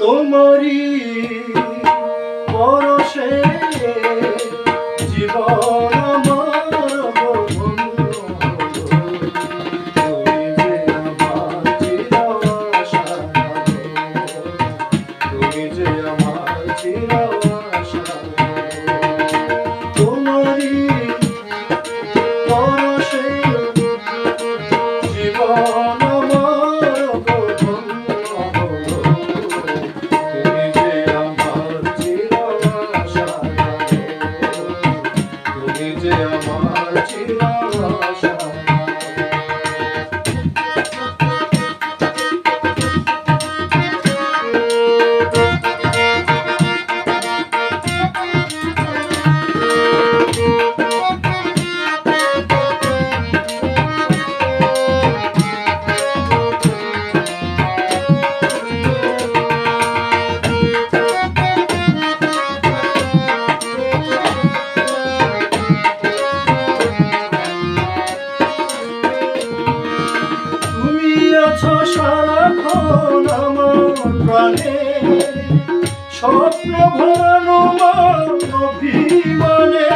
তোমারি পরশে জীবন স্বপ্ন ভরানো মন অভিমানে।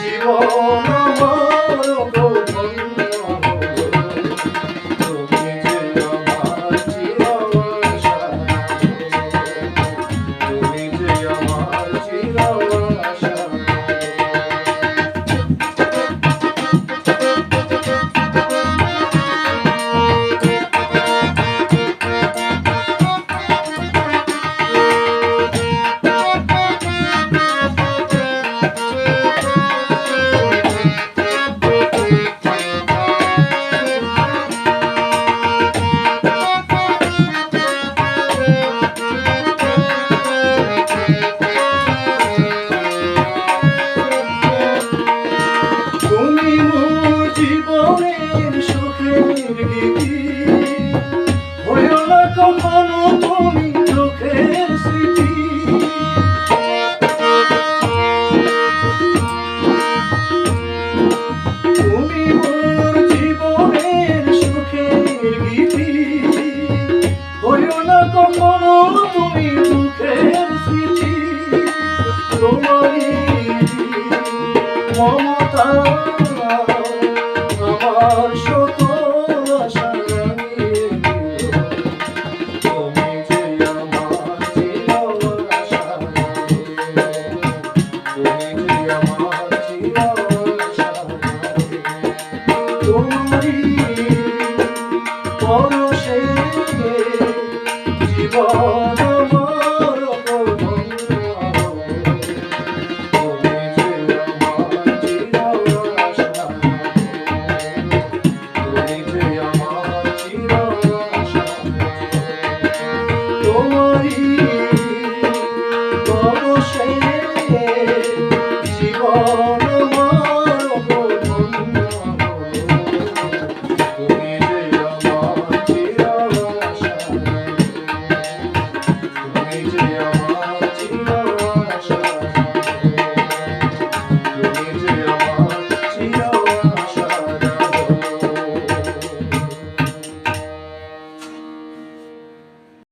জীবন মর তোমারি মম